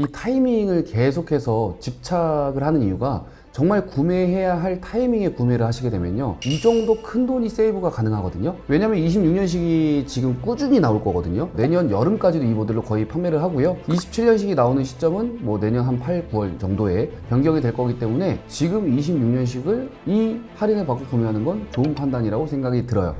이 타이밍을 계속해서 집착을 하는 이유가 정말 구매해야 할 타이밍에 구매를 하시게 되면요. 이 정도 큰 돈이 세이브가 가능하거든요. 왜냐면 26년식이 지금 꾸준히 나올 거거든요. 내년 여름까지도 이 모델로 거의 판매를 하고요. 27년식이 나오는 시점은 뭐 내년 한 8, 9월 정도에 변경이 될 거기 때문에 지금 26년식을 이 할인을 받고 구매하는 건 좋은 판단이라고 생각이 들어요.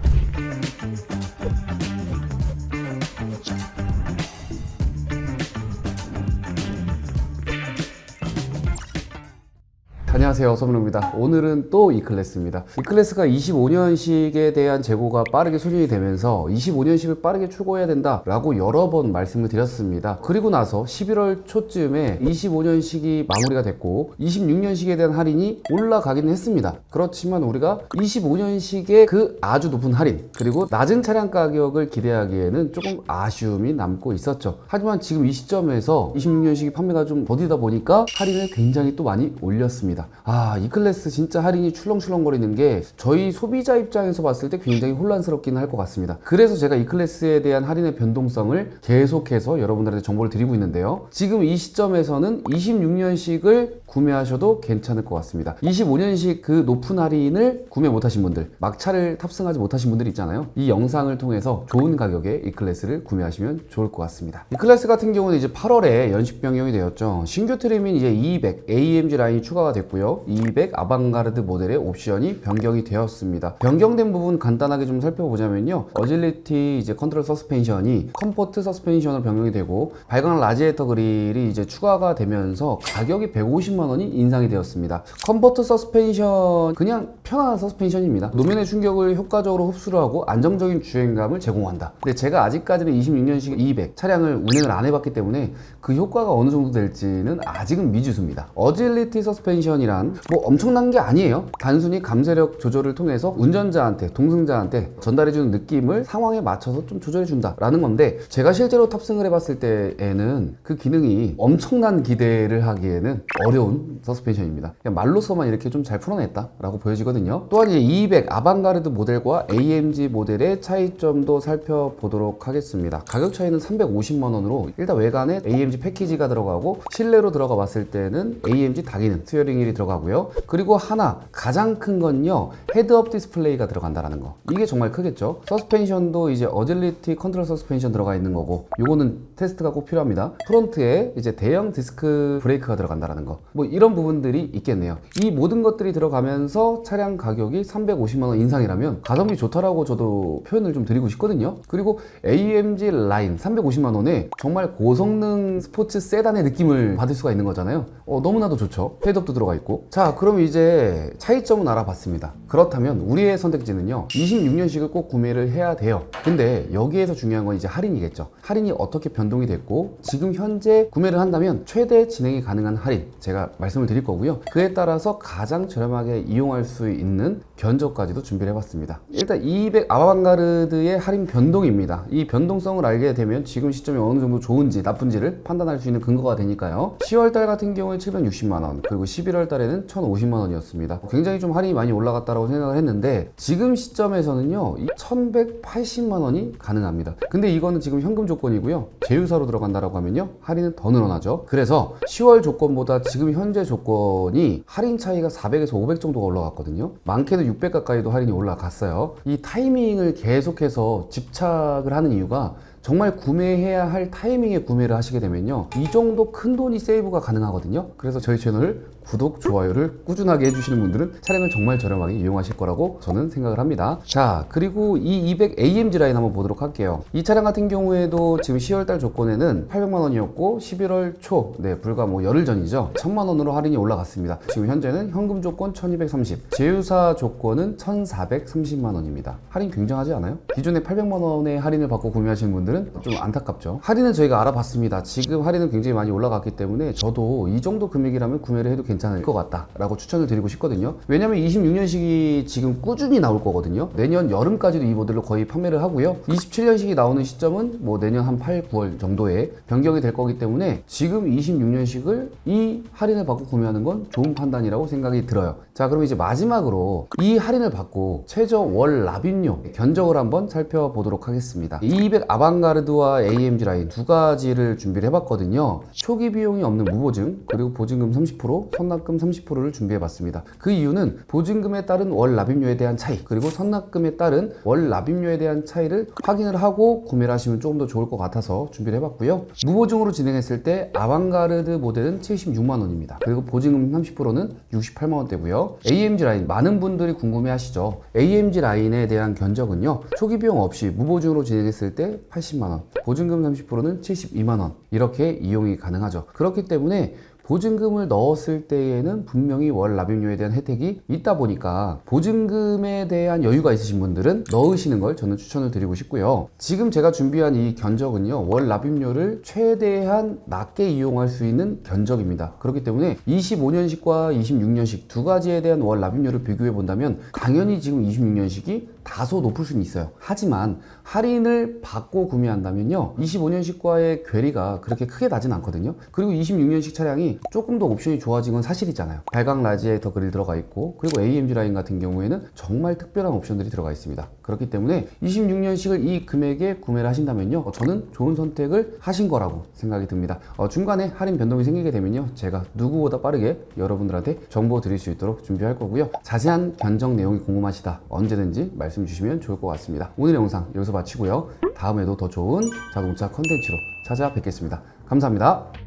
안녕하세요 서문호입니다. 오늘은 또 이클래스입니다. 이클래스가 25년식에 대한 재고가 빠르게 소진이 되면서 25년식을 빠르게 출고해야 된다 라고 여러 번 말씀을 드렸습니다. 그리고 나서 11월 초쯤에 25년식이 마무리가 됐고 26년식에 대한 할인이 올라가기는 했습니다. 그렇지만 우리가 25년식의 그 아주 높은 할인 그리고 낮은 차량 가격을 기대하기에는 조금 아쉬움이 남고 있었죠. 하지만 지금 이 시점에서 26년식이 판매가 좀 더디다 보니까 할인을 굉장히 또 많이 올렸습니다 아, 이 클래스 진짜 할인이 출렁출렁거리는 게 저희 소비자 입장에서 봤을 때 굉장히 혼란스럽기는 할것 같습니다. 그래서 제가 이 클래스에 대한 할인의 변동성을 계속해서 여러분들한테 정보를 드리고 있는데요. 지금 이 시점에서는 26년식을 구매하셔도 괜찮을 것 같습니다. 25년식 그 높은 할인을 구매 못하신 분들, 막차를 탑승하지 못하신 분들 있잖아요. 이 영상을 통해서 좋은 가격에 이 클래스를 구매하시면 좋을 것 같습니다. 이 클래스 같은 경우는 이제 8월에 연식 변경이 되었죠. 신규 트림인 이제 200 AMG 라인이 추가가 됐고 요. 200 아방가르드 모델의 옵션이 변경이 되었습니다. 변경된 부분 간단하게 좀 살펴보자면요. 어질리티 이제 컨트롤 서스펜션이 컴포트 서스펜션으로 변경이 되고 발광 라지에이터 그릴이 이제 추가가 되면서 가격이 150만 원이 인상이 되었습니다. 컴포트 서스펜션 그냥 편안한 서스펜션입니다. 노면의 충격을 효과적으로 흡수를 하고 안정적인 주행감을 제공한다. 근데 제가 아직까지는 26년식 200 차량을 운행을 안 해봤기 때문에 그 효과가 어느 정도 될지는 아직은 미지수입니다. 어질리티 서스펜션 이란 뭐 엄청난 게 아니에요. 단순히 감쇄력 조절을 통해서 운전자한테 동승자한테 전달해주는 느낌을 상황에 맞춰서 좀 조절해준다라는 건데 제가 실제로 탑승을 해봤을 때에는 그 기능이 엄청난 기대를 하기에는 어려운 서스펜션입니다. 그냥 말로서만 이렇게 좀 잘 풀어냈다라고 보여지거든요. 또한 이제 200 아방가르드 모델과 AMG 모델의 차이점도 살펴보도록 하겠습니다. 가격 차이는 350만 원으로 일단 외관에 AMG 패키지가 들어가고 실내로 들어가 봤을 때는 AMG 다기능 스티어링 휠이 들어가고요. 그리고 하나 가장 큰 건요 헤드업 디스플레이가 들어간다라는 거. 이게 정말 크겠죠. 서스펜션도 이제 어질리티 컨트롤 서스펜션 들어가 있는 거고 요거는 테스트가 꼭 필요합니다. 프론트에 이제 대형 디스크 브레이크가 들어간다라는 거. 뭐 이런 부분들이 있겠네요. 이 모든 것들이 들어가면서 차량 가격이 350만 원 인상이라면 가성비 좋다라고 저도 표현을 좀 드리고 싶거든요. 그리고 AMG 라인 350만 원에 정말 고성능 스포츠 세단의 느낌을 받을 수가 있는 거잖아요. 어, 너무나도 좋죠. 헤드업도 들어가 있고. 자, 그럼 이제 차이점은 알아봤습니다. 그렇다면 우리의 선택지는요. 26년식을 꼭 구매를 해야 돼요. 근데 여기에서 중요한 건 이제 할인이겠죠. 할인이 어떻게 변동이 됐고 지금 현재 구매를 한다면 최대 진행이 가능한 할인 제가 말씀을 드릴 거고요. 그에 따라서 가장 저렴하게 이용할 수 있는 견적까지도 준비를 해봤습니다. 일단 200 아방가르드의 할인 변동입니다. 이 변동성을 알게 되면 지금 시점이 어느 정도 좋은지 나쁜지를 판단할 수 있는 근거가 되니까요. 10월 달 같은 경우에 760만 원, 그리고 11월 달에는 1,050만 원이었습니다. 굉장히 좀 할인이 많이 올라갔다라고 생각을 했는데 지금 시점에서는요. 이 1,180만 원이 가능합니다. 근데 이거는 지금 현금 조건이고요. 제휴사로 들어간다라고 하면요. 할인은 더 늘어나죠. 그래서 10월 조건보다 지금 현재 조건이 할인 차이가 400에서 500 정도가 올라갔거든요. 많게는 600 가까이도 할인이 올라갔어요. 이 타이밍을 계속해서 집착을 하는 이유가 정말 구매해야 할 타이밍에 구매를 하시게 되면요. 이 정도 큰 돈이 세이브가 가능하거든요. 그래서 저희 채널 구독, 좋아요를 꾸준하게 해주시는 분들은 차량을 정말 저렴하게 이용하실 거라고 저는 생각을 합니다. 자, 그리고 이 200 AMG 라인 한번 보도록 할게요. 이 차량 같은 경우에도 지금 10월달 조건에는 800만 원이었고 11월 초, 네, 불과 뭐 열흘 전이죠. 1000만 원으로 할인이 올라갔습니다. 지금 현재는 현금 조건 1230, 제휴사 조건은 1430만 원입니다. 할인 굉장하지 않아요? 기존에 800만 원의 할인을 받고 구매하시는 분들 은 좀 안타깝죠. 할인은 저희가 알아봤습니다. 지금 할인은 굉장히 많이 올라갔기 때문에 저도 이 정도 금액이라면 구매를 해도 괜찮을 것 같다라고 추천을 드리고 싶거든요. 왜냐면 26년식이 지금 꾸준히 나올 거거든요. 내년 여름까지도 이 모델로 거의 판매를 하고요. 27년식이 나오는 시점은 뭐 내년 한 8, 9월 정도에 변경이 될 거기 때문에 지금 26년식을 이 할인을 받고 구매하는 건 좋은 판단이라고 생각이 들어요. 자, 그럼 이제 마지막으로 이 할인을 받고 최저 월 납입료 견적을 한번 살펴보도록 하겠습니다. 200 아방 아방가르드와 AMG 라인 두 가지를 준비를 해봤거든요. 초기 비용이 없는 무보증 그리고 보증금 30% 선납금 30%를 준비해봤습니다. 그 이유는 보증금에 따른 월 납입료에 대한 차이 그리고 선납금에 따른 월 납입료에 대한 차이를 확인을 하고 구매를 하시면 조금 더 좋을 것 같아서 준비를 해봤고요. 무보증으로 진행했을 때 아방가르드 모델은 76만 원입니다. 그리고 보증금 30%는 68만 원대고요. AMG 라인 많은 분들이 궁금해하시죠. AMG 라인에 대한 견적은요. 초기 비용 없이 무보증으로 진행했을 때 80만 원, 보증금 30%는 72만 원 이렇게 이용이 가능하죠. 그렇기 때문에 보증금을 넣었을 때에는 분명히 월 납입료에 대한 혜택이 있다 보니까 보증금에 대한 여유가 있으신 분들은 넣으시는 걸 저는 추천을 드리고 싶고요. 지금 제가 준비한 이 견적은요, 월 납입료를 최대한 낮게 이용할 수 있는 견적입니다. 그렇기 때문에 25년식과 26년식 두 가지에 대한 월 납입료를 비교해 본다면 당연히 지금 26년식이 다소 높을 수는 있어요. 하지만 할인을 받고 구매한다면요, 25년식과의 괴리가 그렇게 크게 나진 않거든요. 그리고 26년식 차량이 조금 더 옵션이 좋아진 건 사실이잖아요. 발광 라지에이터 그릴 들어가 있고, 그리고 AMG 라인 같은 경우에는 정말 특별한 옵션들이 들어가 있습니다. 그렇기 때문에 26년식을 이 금액에 구매를 하신다면요, 어, 저는 좋은 선택을 하신 거라고 생각이 듭니다. 어, 중간에 할인 변동이 생기게 되면요, 제가 누구보다 빠르게 여러분들한테 정보 드릴 수 있도록 준비할 거고요. 자세한 견적 내용이 궁금하시다 언제든지 말씀 주시면 좋을 것 같습니다. 오늘 영상 여기서 마치고요. 다음에도 더 좋은 자동차 컨텐츠로 찾아뵙겠습니다. 감사합니다.